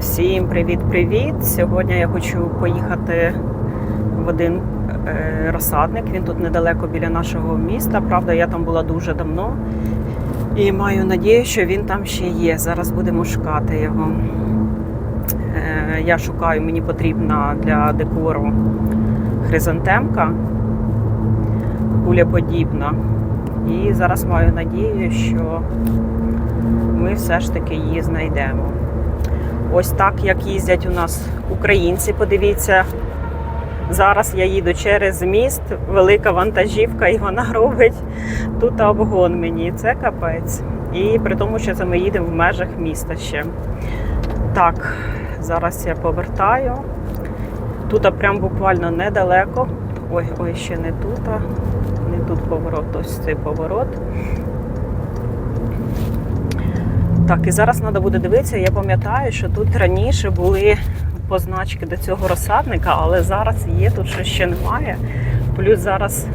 Всім привіт-привіт! Сьогодні я хочу поїхати в один е, розсадник. Він тут недалеко біля нашого міста. Правда, я там була дуже давно і маю надію, що він там ще є. Зараз будемо шукати його. Е, я шукаю, мені потрібна для декору хризантемка кулеподібна. І зараз маю надію, що ми все ж таки її знайдемо. Ось так, як їздять у нас українці, подивіться. Зараз я їду через міст, велика вантажівка, і вона робить тут обгон мені. Це капець. І при тому, що це ми їдемо в межах міста ще. Так, зараз я повертаю. Тут прям буквально недалеко. Ой, ой, ще не тут. а Не тут поворот, ось цей поворот. Так, і зараз треба буде дивитися. Я пам'ятаю, що тут раніше були позначки до цього розсадника, але зараз є тут що ще немає. Плюс зараз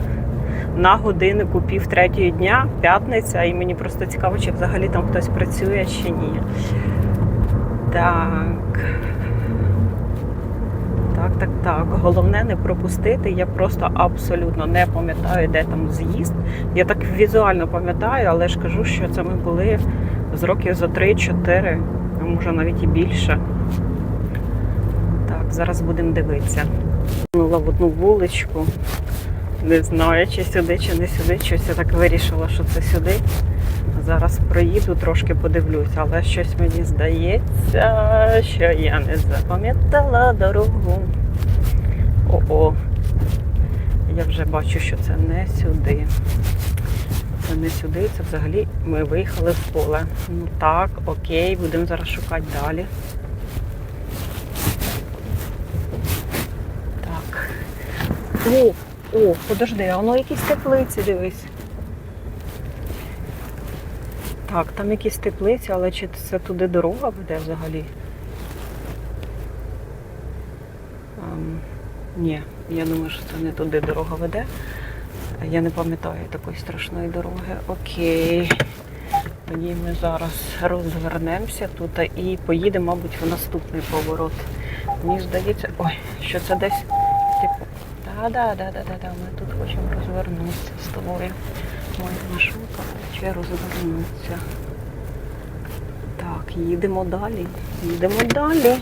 на годиннику пів третьої дня, п'ятниця, і мені просто цікаво, чи взагалі там хтось працює чи ні. Так. Так, так, так. Головне не пропустити. Я просто абсолютно не пам'ятаю, де там з'їзд. Я так візуально пам'ятаю, але ж кажу, що це ми були з років за 3-4, а може навіть і більше. Так, зараз будемо дивитися. Минула в одну вуличку. Не знаю, чи сюди, чи не сюди. Щось я так вирішила, що це сюди. Зараз проїду, трошки подивлюся, але щось мені здається, що я не запам'ятала дорогу. О-о. Я вже бачу, що це не сюди. Не сюди, це взагалі ми виїхали в поле. Ну так, окей, будемо зараз шукати далі. Так. О, о, подожди, а воно якісь теплиці, дивись. Так, там якісь теплиці, але чи це туди дорога веде взагалі? Ем, ні, я думаю, що це не туди дорога веде. Я не пам'ятаю такої страшної дороги. Окей. Тоді ми зараз розвернемося тут і поїдемо, мабуть, в наступний поворот. Мені здається, ой, що це десь типу. Да-да-да-да-да, ми тут хочемо розвернутися з тобою. Моя маршрутка хоче розвернутися. Так, їдемо далі. Їдемо далі.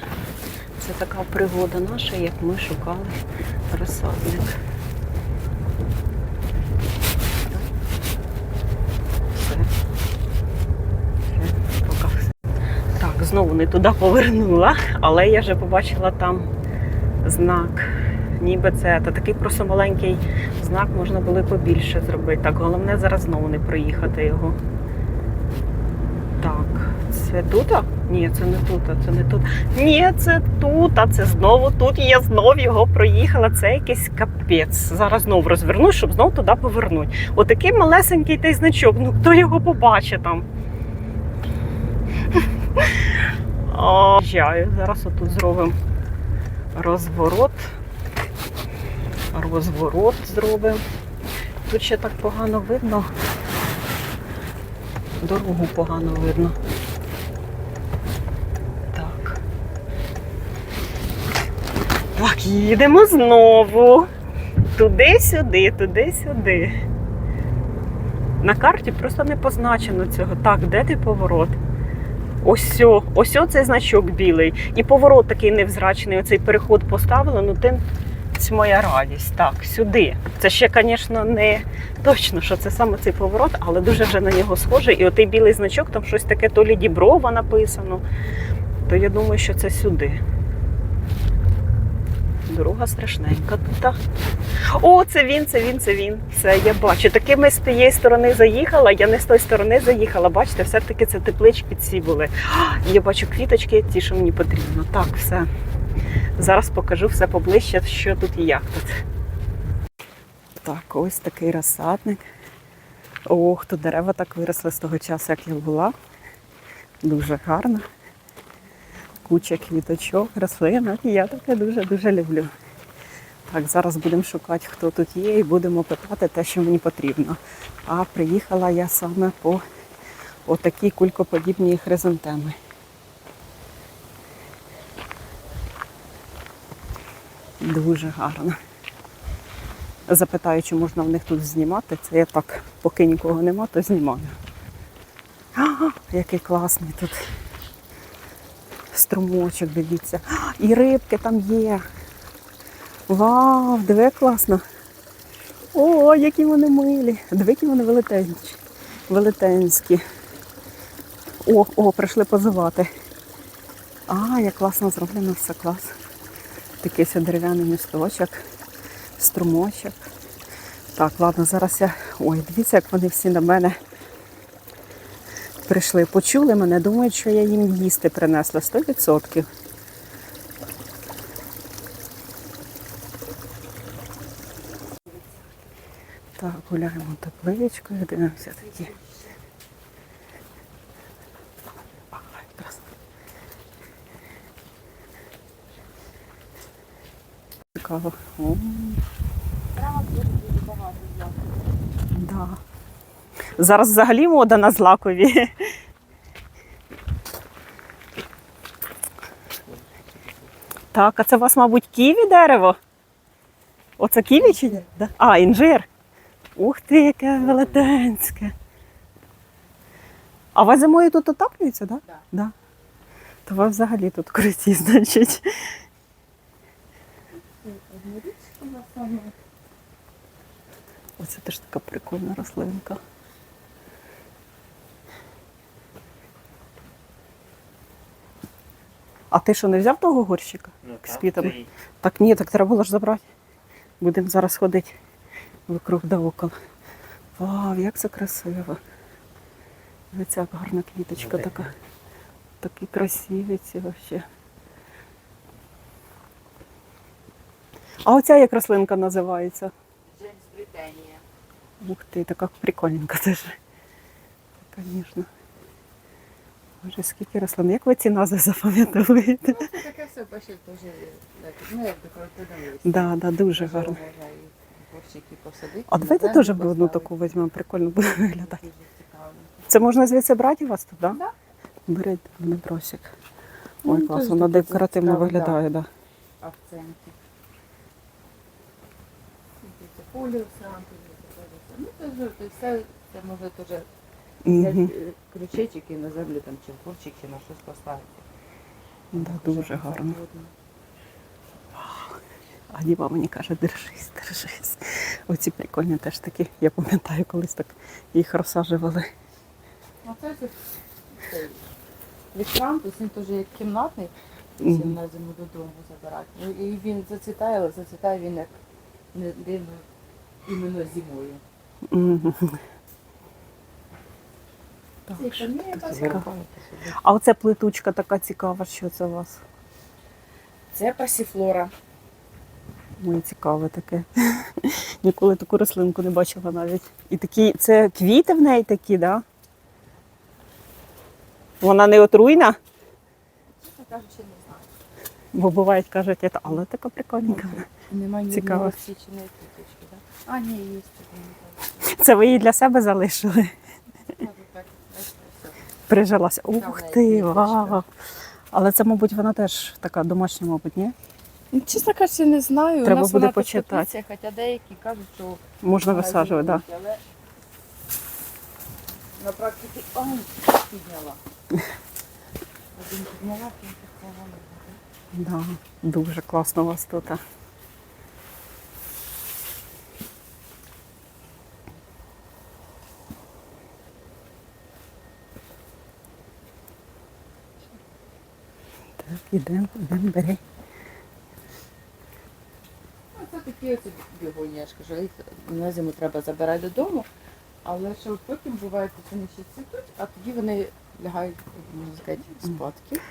Це така пригода наша, як ми шукали розсадник. Все. Все, поки все. Так, знову не туди повернула, але я вже побачила там знак. Ніби це та такий просто маленький знак можна було й побільше зробити. Так, головне зараз знову не проїхати його. Так, це тут? Ні, це не тут, це не тут. Ні, це тут, а це знову тут. І я знов його проїхала. Це якийсь капець. Зараз знову розвернусь, щоб знову туди повернути. Отакий малесенький той значок. Ну хто його побачить там? О, Їжджаю. Зараз отут зробимо розворот. Розворот зробимо. Тут ще так погано видно. Дорогу погано видно. Так. Так, їдемо знову. Туди-сюди, туди-сюди. На карті просто не позначено цього. Так, де ти поворот? Ось, ось цей значок білий. І поворот такий невзрачний. Оцей переход поставили, ну тим це моя радість. Так, сюди. Це ще, звісно, не точно, що це саме цей поворот, але дуже вже на нього схоже. І отий білий значок, там щось таке, то лі Діброва написано. То я думаю, що це сюди. Дорога страшненька тут. О, це він, це він, це він. Все, я бачу. Таки ми з тієї сторони заїхала, я не з тої сторони заїхала. Бачите, все-таки це теплички ці були. Я бачу квіточки, ті, що мені потрібно. Так, все. Зараз покажу все поближче, що тут і як тут. Так, ось такий розсадник. Ох, тут дерева так виросли з того часу, як я була. Дуже гарно. Куча квіточок, рослинок. І я таке дуже-дуже люблю. Так, зараз будемо шукати, хто тут є, і будемо питати те, що мені потрібно. А приїхала я саме по отакій кулькоподібній хризантеми. Дуже гарно. Запитаю, чи можна в них тут знімати. Це я так, поки нікого нема, то знімаю. А, який класний тут струмочок, дивіться. І рибки там є. Вау, диви, класно. О, які вони милі. Диви, які вони велетенські. Велетенські. О, о, прийшли позивати. А, як класно зроблено все клас. Такий дерев'яний місточок, струмочок. Так, ладно, зараз я. Ой, дивіться, як вони всі на мене прийшли. Почули мене, думають, що я їм їсти принесла 100%. Так, гуляємо табличкою, дивимося такі. Цікаво. О, да. Зараз взагалі мода на злакові. Так, а це у вас, мабуть, ківі дерево? Оце ківі чи ні? А, інжир. Ух ти, яке велетенське. А у вас зимою тут отоплюється, так? Да? Да. То ви взагалі тут круті, значить. Оце теж така прикольна рослинка. А ти що, не взяв того горщика? Ну, З квітами. Так ні, так треба було ж забрати. Будемо зараз ходити вокруг да около. Вау, як це красиво. Дивіться, як гарна квіточка Ну, така. Такі красиві ці вообще. А оця як рослинка називається? Ух ти, така прикольненька теж. Звісно. Боже, скільки рослин. Як ви ці назви запам'ятовуєте? Ну, таке все пише дуже, ну, як декоративне листя. Да, да, дуже гарно. горщики посадити. А давайте теж одну таку візьмемо, прикольно буде виглядати. Це можна звідси брати у вас тут, так? Да. Беріть мене просик. Ну, Ой, теж клас, воно декоративно виглядає, так. Да. Акценти. Це поліусанти, ну це ж це все, це може теж Угу. взяти е, на землю там чи горщик, чи на щось поставити. Да, дуже гарно. А Діва мені каже, держись, держись. Оці прикольні теж такі. Я пам'ятаю, колись так їх розсаджували. Ну це ж цей він теж як кімнатний, всім на зиму додому забирати. Ну і він зацвітає, але зацвітає він як не дивно іменно зимою. Так, Цей що камінь тут так цікаво. вирубаєте собі. А оця плитучка така цікава, що це у вас? Це пасіфлора. Мені цікаве таке. Ніколи таку рослинку не бачила навіть. І такі, це квіти в неї такі, так? Да? Вона не отруйна, Чесно кажучи, не знаю. бо бувають, кажуть, «Це- але така прикольненька. Немає ні Цікаво. одного січеної квіточки, так? А, ні, є. Це ви її для себе залишили. Може так, бачите, все. Прижилася. Ух ти, вау. Але це, мабуть, вона теж така домашня, мабуть, ні? Ну, Чесно кажучи, не знаю. Треба У нас буде вона почитати. Хоча деякі кажуть, що Можна висаджувати, так. Але на практиці ай, підняла. Один підняла, кінь підняла. Да. Дуже класно у вас тут. Ідемо, ідемо, бери. Це такі оці бігуні, я ж кажу, їх на зиму треба забирати додому, але що потім буває, що вони ще цвітуть, а тоді вони лягають, можна сказати, спадки.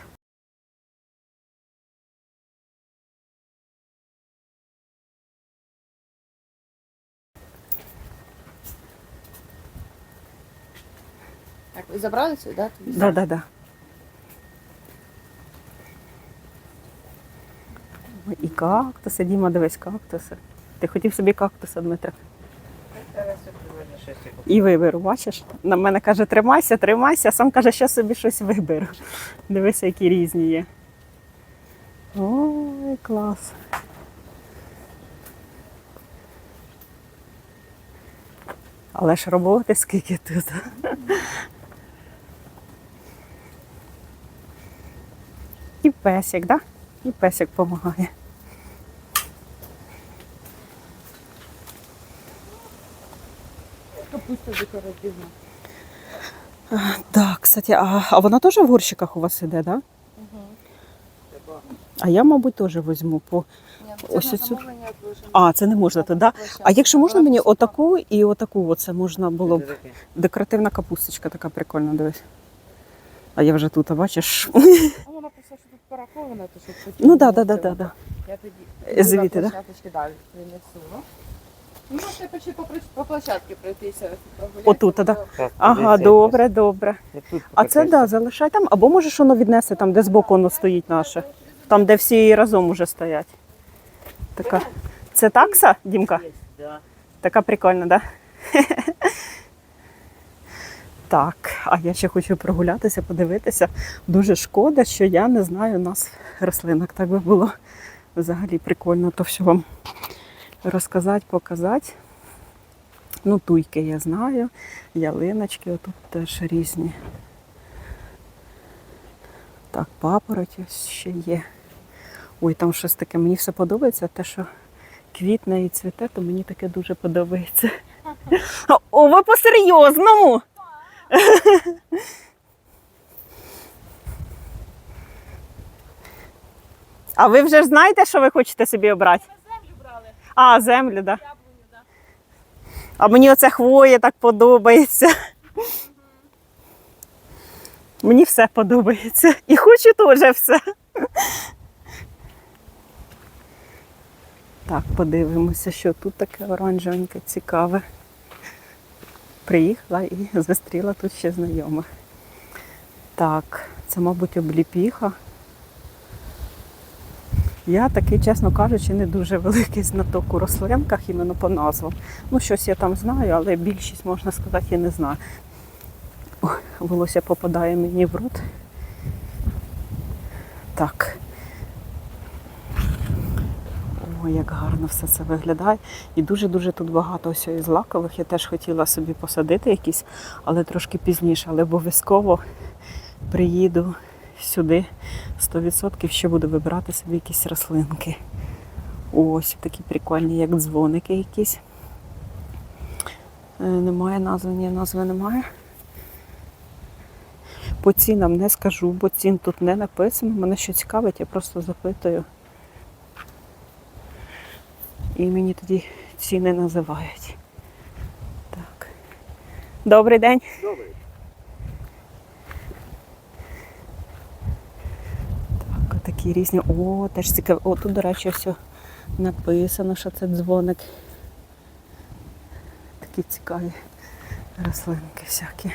Так, ви забрали сюди, да? тобі? Да, І кактуси, Діма, дивись, кактуси. Ти хотів собі кактуса, Дмитро. І виберу, бачиш? На мене каже, тримайся, тримайся, а сам каже, що собі щось виберу. Дивися, які різні є. Ой, клас. Але ж роботи скільки тут. І песик, так? Да? І песик допомагає. Так, кстати, а, а вона теж в горщиках у вас іде, так? Да? Угу. А я, мабуть, теж візьму по. Ні, Ось це оцю- на. А, це не можна туди. да? А якщо можна мені отаку і отаку, оце можна було б. Декоративна капусточка така прикольна, дивись. А я вже тут, а бачиш? А вона писала, що тут паракована, то потім Ну так, було да, да, це да, да. Я тоді Звідти, на да? Ну, можете почти по, по площадці пройтися, прогулятися. Отут, да? Ага, добре, добре. А це да, залишай там, або можеш воно віднести там, де збоку воно стоїть наше. Там, де всі разом уже стоять. Така. Це такса, Дімка? Така прикольна, да? Так, а я ще хочу прогулятися, подивитися. Дуже шкода, що я не знаю нас рослинок. Так би було взагалі прикольно то все вам розказати, показати. Ну, туйки я знаю, ялиночки отут теж різні. Так, папороть ось ще є. Ой, там щось таке, мені все подобається, те, що квітне і цвіте, то мені таке дуже подобається. О, ви по-серйозному. А ви вже знаєте, що ви хочете собі обрати? А, землю, так. Да. А мені оце хвоя так подобається. Мені все подобається. І хочу теж все. Так, подивимося, що тут таке оранжевеньке, цікаве. Приїхала і зустріла тут ще знайомих. Так, це, мабуть, обліпіха. Я такий, чесно кажучи, не дуже великий знаток у рослинках, іменно по назвам. Ну, щось я там знаю, але більшість, можна сказати, я не знаю. Ой, волосся попадає мені в рот. Так. Ой, як гарно все це виглядає. І дуже-дуже тут багато ось із лакових. Я теж хотіла собі посадити якісь, але трошки пізніше. Але обов'язково приїду сюди 100% ще буду вибирати собі якісь рослинки. Ось такі прикольні, як дзвоники якісь. Е, Немає назви, ні, назви немає. По цінам не скажу, бо цін тут не написано. Мене що цікавить, я просто запитую. І мені тоді ціни називають. Так. Добрий день. Добре. Так, такі різні. О, теж цікаво. О, тут, до речі, все написано, що це дзвоник. Такі цікаві рослинки всякі.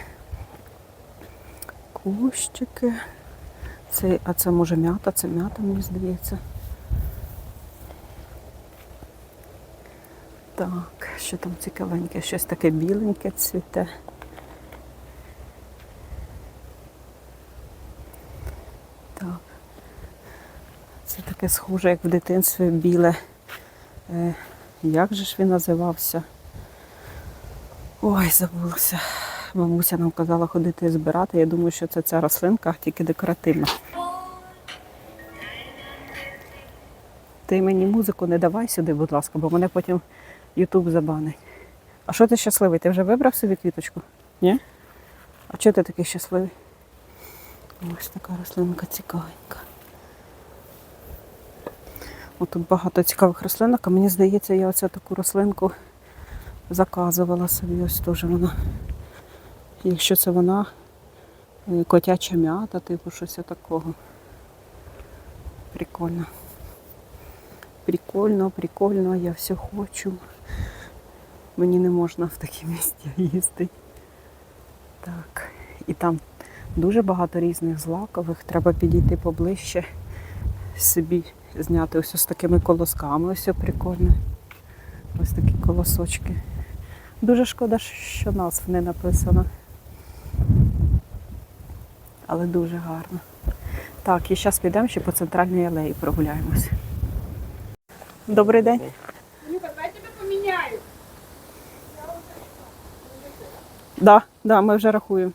Кущики. Це, а це може м'ята, це м'ята, мені здається. Так, що там цікавеньке, щось таке біленьке цвіте. Так. Це таке схоже, як в дитинстві біле. Е, як же ж він називався? Ой, забулася. Бабуся нам казала ходити і збирати. Я думаю, що це ця рослинка, тільки декоративна. Ти мені музику не давай сюди, будь ласка, бо мене потім Ютуб забанить. А що ти щасливий? Ти вже вибрав собі квіточку? Ні? А чого ти такий щасливий? Ось така рослинка цікавенька. Тут багато цікавих рослинок, а мені здається, я оцю таку рослинку заказувала собі. Ось теж вона. Якщо це вона е, котяча м'ята, типу щось такого. Прикольно. Прикольно, прикольно, я все хочу. Мені не можна в такі місця їсти. Так. І там дуже багато різних злакових. Треба підійти поближче, собі зняти ось з такими колосками. Ось прикольно. Ось такі колосочки. Дуже шкода, що назв не написано. Але дуже гарно. Так, і зараз підемо ще по центральній алеї прогуляємось. Добрий день. Люка, давай тебе поміняю. Да, да, ми вже рахуємо.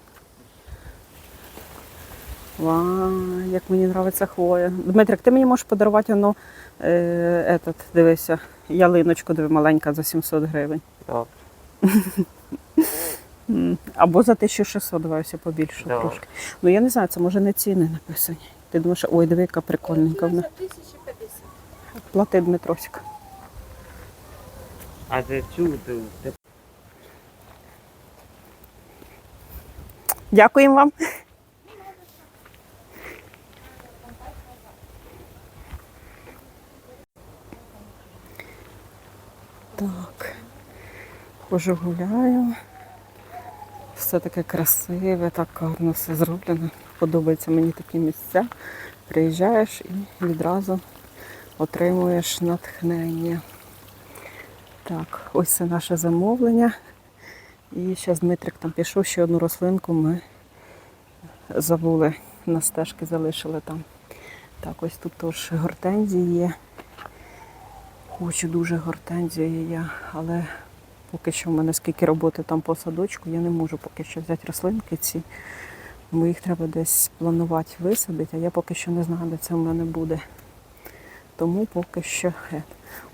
Вау, як мені подобається хвоя. Дмитрик, ти мені можеш подарувати воно, е, этот, дивися, ялиночку диви, маленька за 700 гривень. Так. Або за 1600, давай все побільше Да. трошки. Ну я не знаю, це може не ціни написані. Ти думаєш, ой, диви, яка прикольненька вона. Плати Дмитросик. А де цю, де, де Дякуємо вам. Так. Хожу гуляю. Все таке красиве, так гарно все зроблено. Подобаються мені такі місця. Приїжджаєш і відразу отримуєш натхнення. Так, ось це наше замовлення. І зараз Дмитрик там пішов, ще одну рослинку ми забули, на стежки залишили там. Так, ось тут теж гортензії є. Хочу дуже гортензії я, але поки що в мене скільки роботи там по садочку, я не можу поки що взяти рослинки ці. Бо їх треба десь планувати висадити, а я поки що не знаю, де це в мене буде. Тому поки що. е.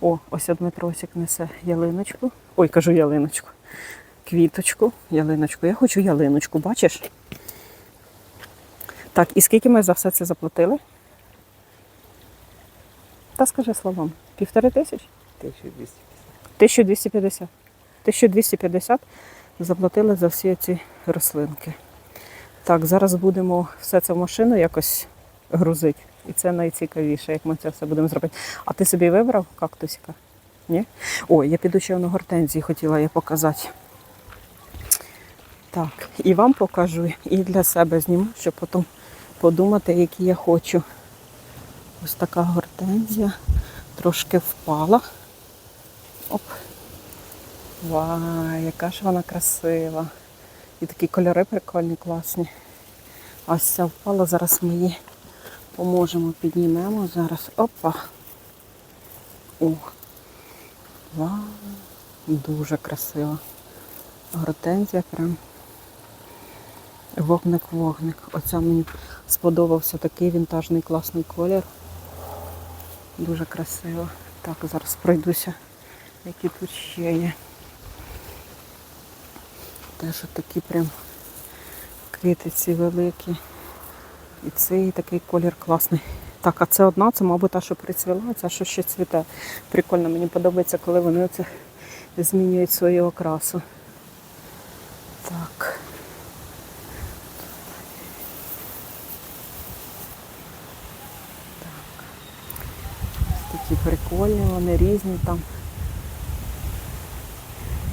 О, ось Дмитросик несе ялиночку. Ой, кажу ялиночку квіточку, ялиночку. Я хочу ялиночку, бачиш? Так, і скільки ми за все це заплатили? Та скажи словом, півтори тисячі? 1200. 1250. 1250 заплатили за всі ці рослинки. Так, зараз будемо все це в машину якось грузити. І це найцікавіше, як ми це все будемо зробити. А ти собі вибрав кактусика? Ні? Ой, я піду ще на гортензії хотіла я показати. Так, і вам покажу, і для себе зніму, щоб потім подумати, які я хочу. Ось така гортензія. Трошки впала. Оп. Вау, яка ж вона красива. І такі кольори прикольні, класні. Ось ця впала, зараз ми її поможемо, піднімемо зараз. Опа. О. Вау, дуже красива. Гортензія прям. Вогник-вогник. Оця мені сподобався такий вінтажний класний колір. Дуже красиво. Так, зараз пройдуся, які тут ще є. Теж такі прям квіти ці великі. І цей такий колір класний. Так, а це одна, це, мабуть, та, що прицвіла, а що ще цвіте. Прикольно, мені подобається, коли вони оце змінюють свою окрасу. Так. Ось такі прикольні, вони різні там.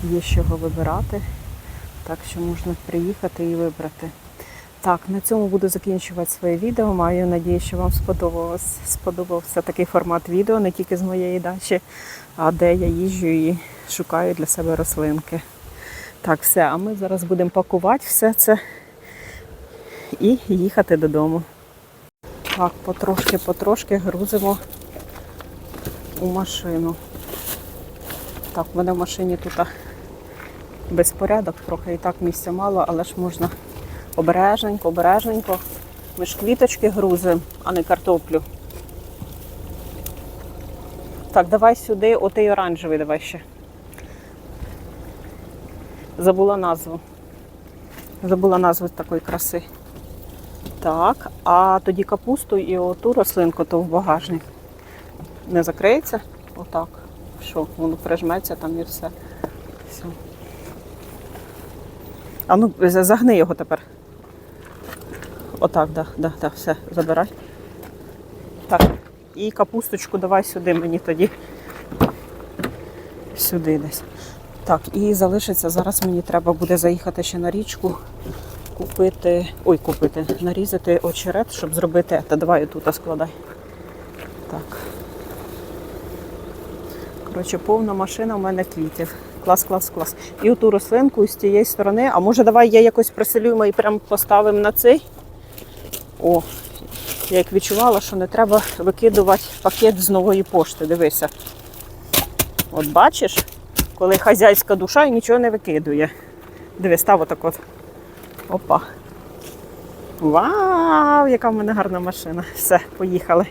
Є з чого вибирати. Так що можна приїхати і вибрати. Так, на цьому буду закінчувати своє відео. Маю надію, що вам сподобалось. Сподобався такий формат відео, не тільки з моєї дачі, а де я їжджу і шукаю для себе рослинки. Так, все, а ми зараз будемо пакувати все це і їхати додому. Так, потрошки-потрошки грузимо у машину. Так, в мене в машині тут безпорядок, трохи і так місця мало, але ж можна обережненько, обережненько. Ми ж квіточки грузимо, а не картоплю. Так, давай сюди, отей оранжевий давай ще. Забула назву. Забула назву такої краси. Так, а тоді капусту і оту рослинку то в багажник. Не закриється? Отак. Що, воно прижметься там і все. все. А ну, загни його тепер. Отак, да, да, да, все, забирай. Так. І капусточку давай сюди мені тоді. Сюди десь. Так, і залишиться. Зараз мені треба буде заїхати ще на річку, купити. Ой, купити, нарізати очерет, щоб зробити. Та давай тут складай. Так. Коротше, повна машина в мене квітів. Клас, клас, клас. І оту рослинку з тієї сторони. А може давай я якось приселюємо і прям поставимо на цей. О, я як відчувала, що не треба викидувати пакет з нової пошти. Дивися. От бачиш, коли хазяйська душа і нічого не викидує. Диви, став отак от. Опа. Вау, яка в мене гарна машина. Все, поїхали.